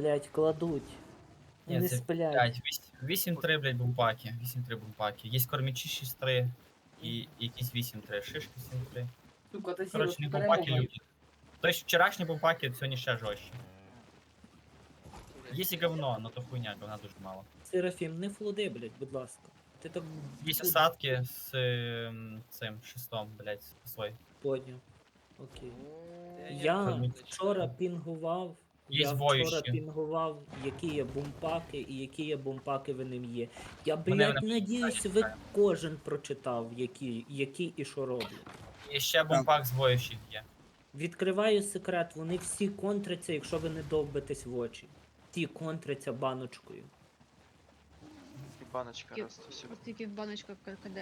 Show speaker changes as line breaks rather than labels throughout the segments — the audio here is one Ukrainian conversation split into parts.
Блять, кладуть.
Ні,
не
це
сплять.
8-3, блядь, бумпаки. 8-3 бумпаки. Є кормічі 6-3 і якісь 8-3, шишки 7-3.
Сука, ти
Коротше, не
сіла
бумпаки люди. Тобто вчорашні бумпаки сьогодні ще жорстче. Є і говно, но то хуйня, говна дуже мало.
Серафім, не флуди, блять, будь ласка. Ти так
Є осадки з ем, цим шестом, блядь, свой.
поняв. Окей. Я вчора пінгував.
Є
я вчора пінгував, які є бумпаки і які є бумпаки в ним є. Я,
Вони
блядь,
мене
надіюсь, ви
читають.
кожен прочитав, які, які і що роблять.
І ще бумпак з воючих є.
Відкриваю секрет, вони всі контряться, якщо ви не довбитесь в очі. Ті контряться баночкою.
І баночка раз, то все.
Ось тільки баночка ККД.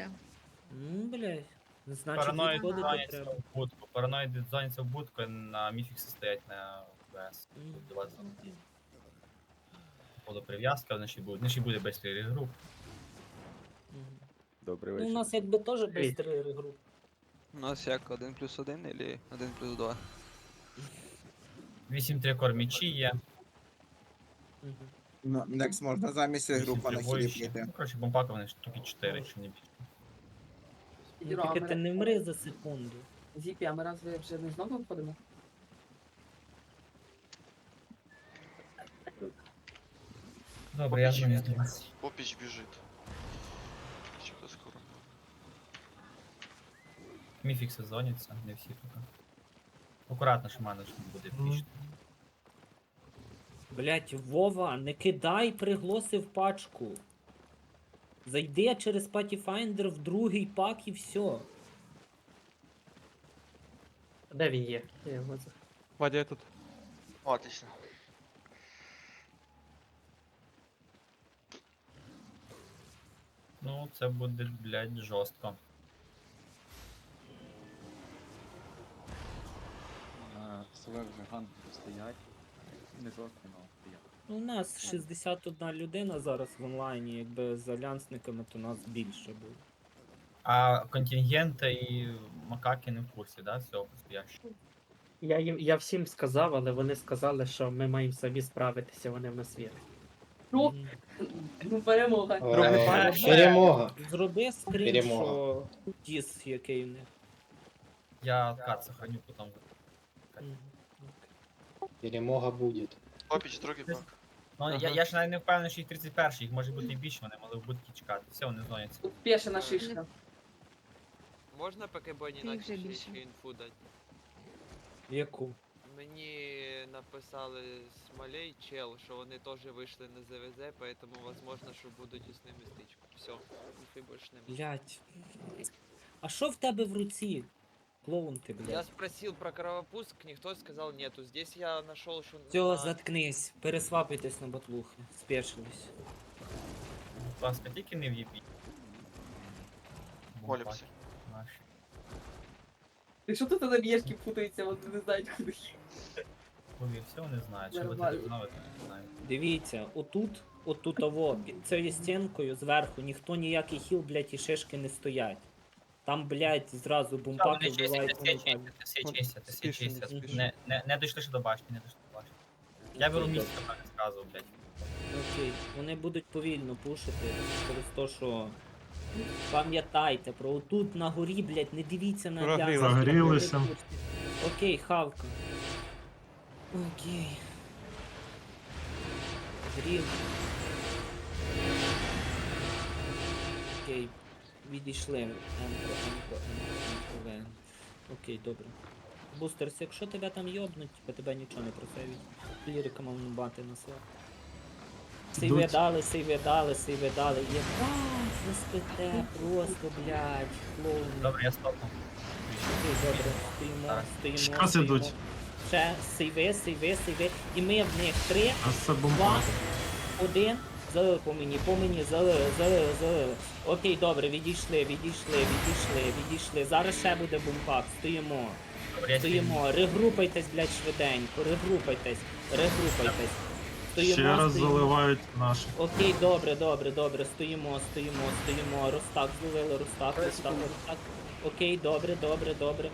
Ну, блядь. Значить,
Параноїд
відходити треба.
в будку. Параноїд зоняться в будку, на міфікси стоять на
Мгм.
Тут. Буде прив'язка, вони ще. Вони ще буде без груп.
Мгм.
Добрий
Ну, у
вечір.
нас якби теж без
Привіт.
три груп.
У нас як 1 плюс 1 или 1 плюс 2?
8-3 кормічі є.
Мгм.
Ну, Next можна замість група на
8-3
хілі піти.
Ну, коротше, бомбака вони штуки 4, якщо не більше.
Ну, тільки ти не вмри за секунду.
Зіпі, а ми разве вже не знову входимо?
Добре, я дзвоню до вас.
Попіч біжить. Що-то скоро.
Міфікси зоняться, не всі поки. Акуратно, що мене буде піч.
Блять, Вова, не кидай приглоси в пачку. Зайди через Pathfinder в другий пак і все.
Де він є? Я його за-
Вадя, я тут.
О, отлично.
Ну, це буде, блядь, жорстко.
Своє вже ганки стоять. Не жорстко, але стоять.
Ну, у нас 61 людина зараз в онлайні, якби з альянсниками, то нас більше було.
А контингенти і макаки не в курсі, да, цього постоящого?
Я їм я всім сказав, але вони сказали, що ми маємо самі справитися, вони в нас вірять.
Ну,
Мгм.
Ну перемога.
Е,
Перемога.
Зроби скрін,
Перемога.
що діс, який в них.
Я кат сохраню потім.
Мгм.
Перемога будет.
Попіч, другий пак.
Ну, я, я ж навіть не впевнений, що їх 31, їх може бути і більше, вони могли в будки чекати. Все, вони зоняться.
Тут пешена шишка.
Можна поки бо
Ти вже
наче
більше.
ще інфу дати?
Яку?
Мені написали Смолей чел, що вони теж вийшли на ЗВЗ, поэтому возможно, що будуть із ними стичку. Все, інфи більше немає.
Блять. А що в тебе в руці? Клоун ти,
Я
блядь.
спросил про кровопуск, никто сказал нету. Здесь я нашел, что...
Все,
на-
заткнись. Пересвапуйтесь на батлухи. Спешились.
Будь ласка, тільки не в'їбіть.
Молимся.
Наші.
Ти що тут на б'єшки путаються, вони не знають куди.
Повір, все вони знають, що ви
Нормально.
тут знову не знаєте.
Дивіться, отут, отут того, під цією стінкою зверху ніхто ніякий хіл, блядь, і шишки не стоять. Там, блядь, зразу
Все,
бумпаки
вони
вбивають
всі чистять,
моментально.
всі
От
чистять, всі
спішно,
чистять.
спішно.
Не, не, не дійшли ще до башні, не дійшли до башні. Я беру місце, так сказав, блядь.
Окей, вони будуть повільно пушити через те, що пам'ятайте про отут на горі, блядь, не дивіться на
Прогрілися.
Окей, хавка. Окей. Грів. Окей. Відійшли. Емко, емко, емко, емко, вен. Окей, добре. Бустерс, якщо тебе там йобнуть, типа тебе нічого не просевить. Лірика мав бати на слав. Сейве дали, сейве дали, сейве дали. Єбать, ви спите, просто, блядь, клоун.
Добре, я стопну.
Окей, добре, стоїмо, стоїмо.
Щас
стоїмо.
ідуть.
Ще сейве, сейве, сейве. І ми в них три,
А це
два, один. Залили по мені, по мені, залили, залили, залили. Окей, добре, відійшли, відійшли, відійшли, відійшли. Зараз ще буде бумпак, стоїмо.
Добре, я.
Стоїмо, регрупайтесь, блядь, швиденько, регрупайтесь, регрупайтесь. Стоїмо,
Ще раз
стоїмо.
заливають наші.
Окей, добре, добре, добре, стоїмо, стоїмо, стоїмо. Ростак зловили, Ростак, Ростак, Ростак. Окей, добре, добре, добре.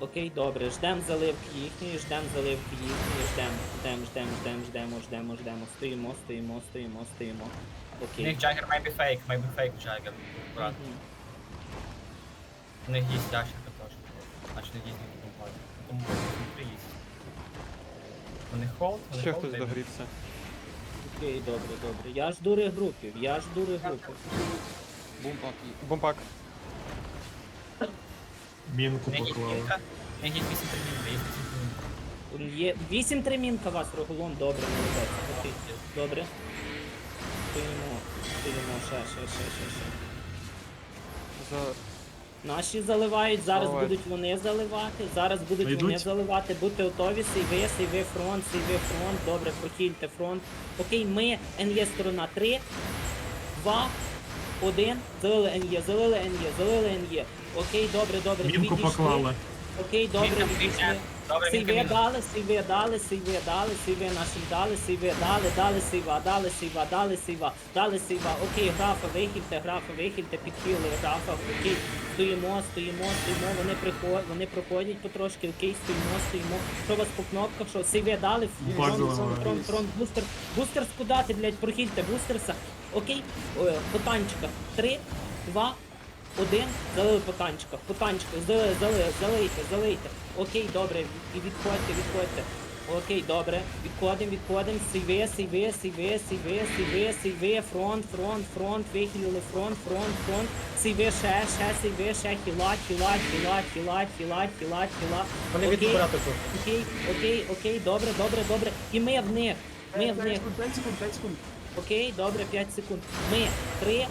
Окей, добре, ждем заливки їхньої, ждем заливки їхньої, ждем, ждем, ждем, ждем, ждемо, ждемо, ждемо. Стоїмо, стоїмо, стоїмо, стоїмо.
У
Окей.
них Джаггер maybe fake, maybe fake Джаггер. Брат. У них є ящерка теж. Значить, у них є бумпаки. Тому є. Вони холд, вони
Ще
холд,
хтось догрівся.
Окей, добре, добре. Я жду регрупів, я жду регрупів.
Бумпак
Бомбак.
У них є кілька, є 8 термінів, є 8 термінів.
Є 8 тримінка вас, Рогулон, добре, молодець. Добре. Стоїмо, стоїмо, ще, ще, ще, ще, ще.
За...
Наші заливають, зараз
Давай.
будуть вони заливати, зараз будуть вони заливати, будьте готові, сейви, сейви фронт, сейви фронт, добре, прохильте фронт. Окей, ми, НЄ сторона 3, 2, 1, залили НЄ, залили НЄ, залили НЄ. Окей, добре, добре, Мінку поклали. Окей, добре,
Мінка
відійшли.
мінка. Мінка.
дали, сейве дали, сейве дали, сейве нашим дали, сейве дали, дали сейва, дали сейва, дали сейва, дали сейва. Окей, графа вихильте, графа вихильте, підхили графа, окей, стоїмо, стоїмо, стоїмо, вони приходять, вони проходять потрошки, окей, стоїмо, стоїмо. Що у вас по кнопках, що сейве дали, фронт, фронт, фронт, фронт, бустер, бустер скудати, блядь, прохильте, бустерса. Окей, О, по танчиках. Три, два, один, залили по танчиках, по танчиках, залили, залили, залийте, залийте. Окей, добре, і відходьте, відходьте. Окей, добре, відходимо, відходимо, сейве, сейве, сейве, сейве, сейве, сейве, фронт, фронт, фронт, вихилили, фронт, фронт, фронт, сейве, ще, ще, сейве, ще, хілать, хілать, хілать, хілать, хілать, хілать, хілать.
Вони
Окей, окей, окей, окей, добре, добре, добре. І ми в них, ми в них.
5 секунд, 5 секунд.
Окей, добре, 5 секунд. Ми, три,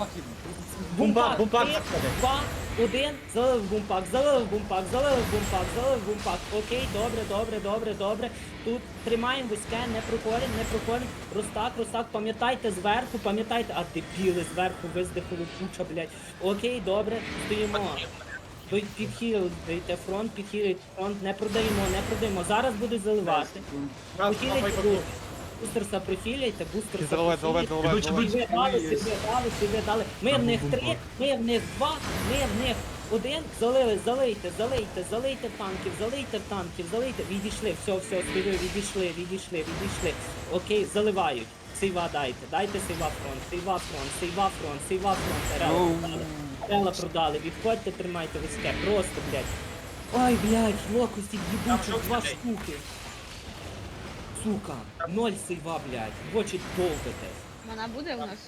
Бумпак,
Бумпак,
бумпак
три,
заходить.
два, один, залив бумпак, залив бумпак, залив бумпак, залив бумпак. Окей, добре, добре, добре, добре. Тут тримаємо вузьке, не проходимо, не проходимо. Ростак, Ростак, пам'ятайте зверху, пам'ятайте. А дебіли зверху виздихали куча, блядь. Окей, добре, стоїмо. Ви підхилите фронт, підхилите фронт, не продаємо, не продаємо. Зараз будуть заливати. Прохиляйте бу- бустерса, прохиляйте, бустерса.
Заливай, заливай,
прохиляйте.
заливай, заливай.
Себе дали, себе дали, себе дали. Ми в них три, ми в них два, ми в них один. Залили, залийте, залийте, залийте танків, залийте танків, залийте. Відійшли, все, все, співи, відійшли, відійшли, відійшли. Окей, заливають. Сейва дайте, дайте сейва фронт, сейва фронт, сейва фронт, сейва фронт. Рела продали. Відходьте, тримайте вузьке, просто, блядь. Ой, блядь, локусті їбучих, два штуки. Сука, ноль сейва, блядь, в очі довбите.
Вона буде у нас?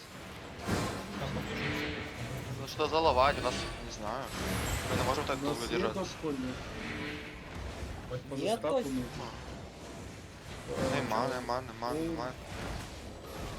Там покажи.
Ну что заловать, у нас, не знаю. Мы не можем так
у
долго
нас є
держаться.
довкольні. Може
Є
статку
хтось?
ми-
Нема, нема, нема, нема.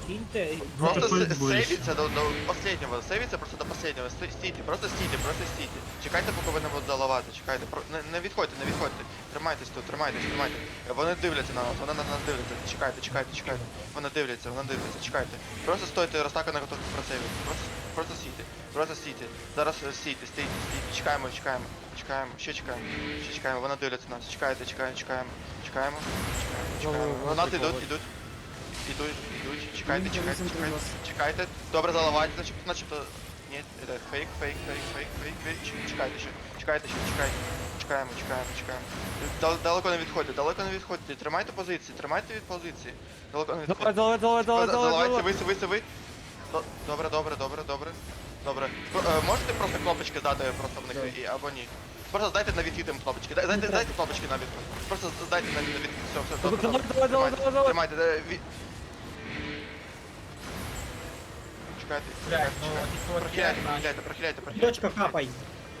Кіньте,
Просто с- сейвіться до, до последнего, сейвіться просто до последнего, Сти- стійте, просто стійте, просто стійте. Чекайте, поки вони будуть заливати, чекайте, про... не, не відходьте, не відходьте. Тримайтесь тут, тримайтесь, тримайте. Вони дивляться на нас, вони на нас дивляться. Чекайте, чекайте, чекайте. Вони дивляться, вони дивляться, чекайте. Просто стойте, розтака на готові просейвити. Просто, просто стійте, просто стійте. Зараз е, стійте, стійте, стійте. Чекаємо, чекаємо, чекаємо, ще чекаємо, ще чекаємо, вони дивляться на нас. Чекайте, чекаємо, чекаємо, чекаємо, чекаємо, чекаємо.
Ну,
Вони
прикол.
ідуть, ідуть. Ідуть, чекайте, чекайте, чекайте, чекайте. Добре заливайте, значить, значить, то... Ні, це фейк, фейк, фейк, фейк, фейк, фейк, чекайте ще, чекайте ще, чекайте. Чекаємо, чекаємо, чекаємо. Дал- Далеко не відходьте, далеко не відходьте. Тримайте позиції, тримайте від позиції. Далеко не відходьте.
заливай,
За-
заливай,
Заливайте,
заливай.
ви, ви, ви. Добре, добре, добре, добре. Добре. Е, Можете просто кнопочки дати просто в них і- або ні? Просто дайте на відхід їм кнопочки. Дай- Дайте, дайте кнопочки на відхід. Просто дайте на відхід. Все, все, добре. Добре.
давай, давай,
Тримайте, е, ві-
Блядь, ну,
чекайте.
ніхто
Прохиляйте,
не
прохиляйте, прохиляйте, прохиляйте.
Дочка капай.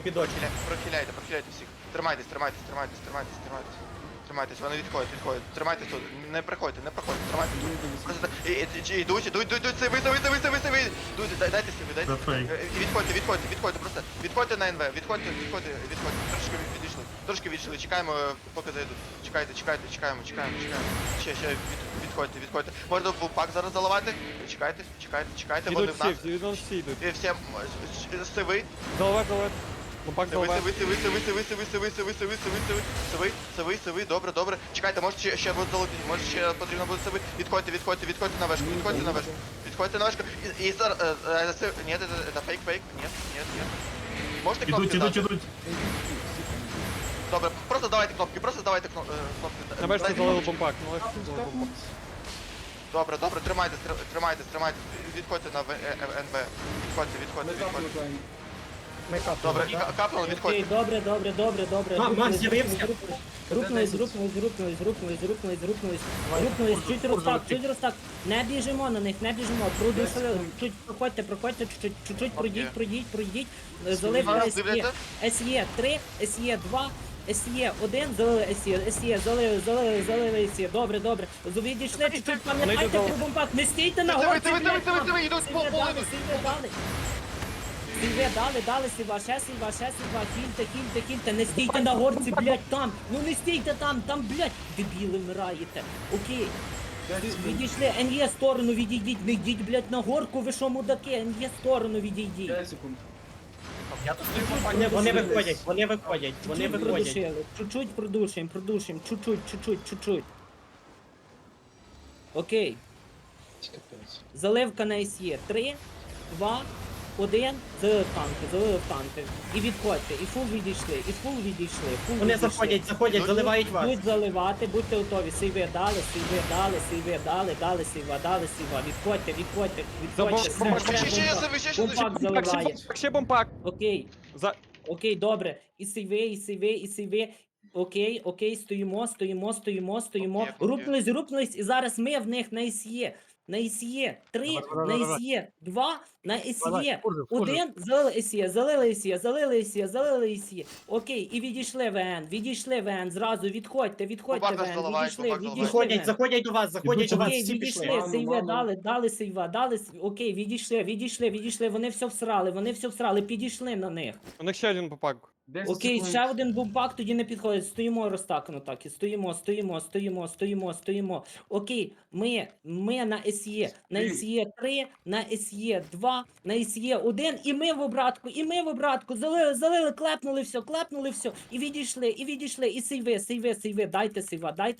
Підочка.
Прохиляйте, прохиляйте, прохиляйте всіх. Тримайтесь, тримайтесь, тримайтесь, тримайтесь, тримайтесь. Тримайтесь, вони відходять, відходять. Тримайтесь тут. Не приходьте, не приходьте, тримайтесь тут. Просто і- і- і- Ідуть, ідуть, ідуть, ідуть, сиви, сиви, сиви, сиви, сиви. Ідуть, дай- дайте сиви, дайте. Е, І відходьте, відходьте, відходьте, просто відходьте на НВ, відходьте, відходьте, відходьте. Трошки від- відійшли, трошки відійшли, чекаємо, е, поки зайдуть. Чекайте, чекайте, чекаємо, чекаємо, чекаємо. Ще, ще, від, відходьте, відходьте. Можна в пак зараз заливати? Чекайте, чекайте, чекайте, вони
Ідуть
в нас.
всі, ідуть всі йдуть.
І всі м, с- с- сиви,
Заливай, заливай. Бомбак
Сиви,
заливай.
сиви, сиви, сиви, сиви, сиви, сиви, сиви, сиви, сиви, сиви, сиви, сиви, сиви, добре, добре. Чекайте, може ще, ще буде залетіти, може ще потрібно буде сиви. Відходьте, відходьте, відходьте на вешку, відходьте на вешку. Відходьте на вешку. І, і зараз, е, е, сив- ні, це, це фейк, фейк, ні, ні, ні. Можете кнопки дати?
Всі там.
Добре, просто давайте кнопки, просто давайте кно- е, кнопки.
На бешці
Дайте
залили
кнопки.
бомбак, на залили бомбак.
Добре, добре, тримайтесь, тр- тримайтесь, тримайтесь. Відходьте на В- е- е- НБ. Відходьте, відходьте, відходьте.
Капнули,
Добре,
да?
ка- капнули,
Окей,
відходьте.
добре, добре, добре, добре.
А,
Рухнулись,
Макс з'явився.
Рухнулись, рухнулись, рухнулись, рухнулись, рухнулись, рухнулись, рухнулись, чуть розтак, чуть розтак. Не біжимо на них, не біжимо. Продушили, чуть проходьте, проходьте, чуть, чуть пройдіть, пройдіть, пройдіть. Заливка
Зараз
СЄ.
дивляться?
СЄ 3, СЄ 2, СЄ 1, залили СЄ, СЄ, залили, залили, залили СЄ. Добре, добре. Відійшли, чуть-чуть пам'ятайте про бомбак. Не стійте на горці,
диви, диви, диви, диви, йдуть по
дали. Сільве дали, дали сільва, ще сільва, ще сільва, хільте, хільте, хільте, не стійте на горці, блядь, там, ну не стійте там, там, блядь, дебіли вмираєте. Окей. Відійшли, НЄ сторону відійдіть, не йдіть, блядь, на горку, ви що, мудаки, НЄ сторону відійдіть.
5 секунд.
Я тут стою
Вони,
компанію.
вони виходять, вони виходять, вони
Чуть-чуть
виходять.
продушили, чуть-чуть продушуємо, продушуємо, чуть-чуть, чуть-чуть, чуть-чуть. Окей,
Капець.
заливка на СЄ. 3, 2, 1, залив танки, залив танки. І відходьте, і фул відійшли, і фул відійшли, фул
Вони
відійшли.
заходять, заходять, заливають вас.
Будуть заливати, будьте готові. Сейви дали, сейви дали, сейви дали, дали сейва, дали сейва. Відходьте, відходьте, відходьте. Ще
Ще, ще,
бомбак.
ще, ще, ще,
Бомбак
Бомбак,
заливає.
ще бомбак.
Окей,
За...
окей, добре. І сейви, і сейви, і сейви. Окей, окей, стоїмо, стоїмо, стоїмо, стоїмо.
Окей, окей.
Рупнулись, рупнулись, і зараз ми в них на ІСЄ. На ІСЄ 3, на ІСЄ 2, на ІСЄ 1, залили ІСЄ, залили ІСЄ, залили ІСЄ, залили ІСЄ. Окей, і відійшли ВН, відійшли ВН, зразу відходьте, відходьте
Бумага
ВН,
заливають,
відійшли, відійшли
Заходять,
ВН.
заходять до вас, заходять до вас,
Окей,
всі
відійшли,
пішли.
Сейве дали, дали сейва, дали, с- окей, відійшли, відійшли, відійшли, вони все всрали, вони все всрали, підійшли на них.
У них ще один бомбак.
10
Окей,
секунд.
ще один бумпак тоді не підходить. Стоїмо розтакано так. І стоїмо, стоїмо, стоїмо, стоїмо, стоїмо. Окей, ми, ми на SE, на
SE
СЄ 3, на СЄ 2, на СЄ 1, і ми в обратку, і ми в обратку. Залили, залили, клепнули все, клепнули все. І відійшли, і відійшли, і сейви, сейви, сейви, дайте сейва, дайте